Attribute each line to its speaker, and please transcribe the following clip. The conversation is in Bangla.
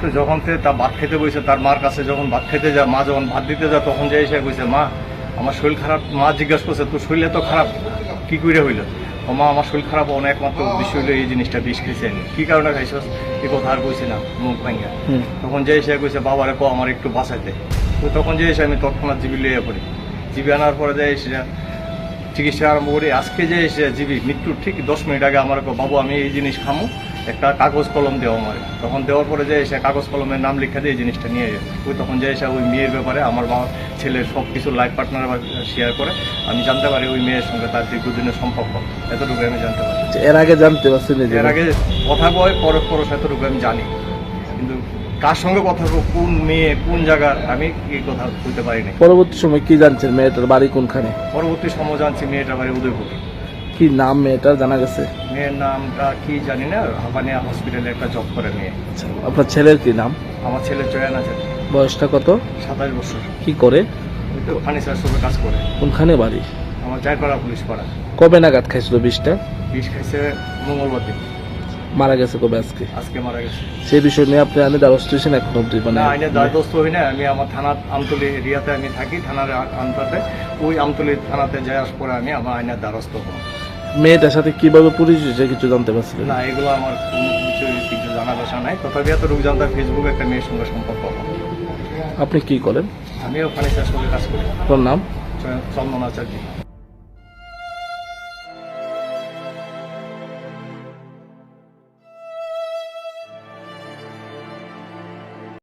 Speaker 1: তো যখন তা ভাত খেতে বসে তার মার কাছে যখন ভাত খেতে যা মা যখন ভাত দিতে যা তখন যে এসে কইছে মা আমার শরীর খারাপ। মা জিজ্ঞাসা করছে তোর শরীর এত খারাপ? কি করে হইল? ও মা আমার শরীর খারাপ অনেক মাত্র উদ্দেশ্য হইল এই জিনিসটা বিষ খেয়েছে কি কারণে খাইছস? এই কথা আর কইছি না মুখ
Speaker 2: হুম।
Speaker 1: তখন যে এসে কইছে বাবারে কো আমার একটু বাঁচাইতে। তো তখন যে এসে আমি তৎক্ষণাৎ জিবি লইয়া পড়ি। জিবি আনার পরে যে এসে চিকিৎসা আরম্ভ করি। আজকে যে এসে জিবি মৃত্যুর ঠিক দশ মিনিট আগে আমার বাবু আমি এই জিনিস খামু। একটা কাগজ কলম দেওয়া আমার তখন দেওয়ার পরে যে এসে কাগজ কলমের নাম লিখা দিয়ে এই জিনিসটা নিয়ে যায় ওই তখন যে এসে ওই মেয়ের ব্যাপারে আমার বাবা ছেলের সব কিছু লাইফ পার্টনার শেয়ার করে। আমি জানতে পারি ওই মেয়ের সঙ্গে তার দীর্ঘদিনের সম্পর্ক। এতটুকু আমি জানতে পারি
Speaker 2: আচ্ছা, এর আগে জানতে পারছেন যে
Speaker 1: এর আগে কথা কয় পরশ পরশ এতটুকু আমি জানি। কিন্তু কার সঙ্গে কথা কোন মেয়ে কোন জায়গার আমি এই কথা বলতে পারিনি।
Speaker 2: পরবর্তী সময় কি জানছেন মেয়েটার বাড়ি কোনখানে?
Speaker 1: পরবর্তী সময় জানছি মেয়েটা বাড়ি উদয়পুর।
Speaker 2: কি নাম মেয়েটার জানা গেছে?
Speaker 1: মেয়ের নামটা কি জানি না হাবানিয়া হসপিটালে একটা জব করে মেয়ে।
Speaker 2: আচ্ছা, আপনার ছেলের কি নাম?
Speaker 1: আমার ছেলে চয়ন আছে।
Speaker 2: বয়সটা কত?
Speaker 1: সাতাশ বছর।
Speaker 2: কি করে?
Speaker 1: ফার্নিচার শপে কাজ করে।
Speaker 2: কোনখানে বাড়ি?
Speaker 1: আমার চারপাড়া পুলিশ পাড়া।
Speaker 2: কবে নাগাদ খাইছিল বিষটা?
Speaker 1: বিষ খাইছে মঙ্গলবার দিন।
Speaker 2: মারা গেছে কবে আজকে?
Speaker 1: আজকে মারা গেছে।
Speaker 2: সেই বিষয় নিয়ে আপনি আনে দ্বারস্থ হয়েছেন এখন অব্দি মানে
Speaker 1: না আইনের দ্বারস্থ হই না আমি আমার থানার আমতলি এরিয়াতে আমি থাকি থানার আনতাতে ওই আমতলি থানাতে যাওয়ার পরে আমি আমার আইনের দ্বারস্থ হব।
Speaker 2: মেয়েটার সাথে কীভাবে পরিচয় হয়েছে কিছু জানতে পারছিলেন?
Speaker 1: না এগুলো আমার কোনো কিছু কিছু জানা বসা নাই। তথাপি এত রোগ জানতাম ফেসবুকে একটা মেয়ের সঙ্গে সম্পর্ক।
Speaker 2: আপনি কি করেন?
Speaker 1: আমিও ফার্নিচার শপে কাজ করি।
Speaker 2: আপনার নাম?
Speaker 1: চন্দন আচার্য।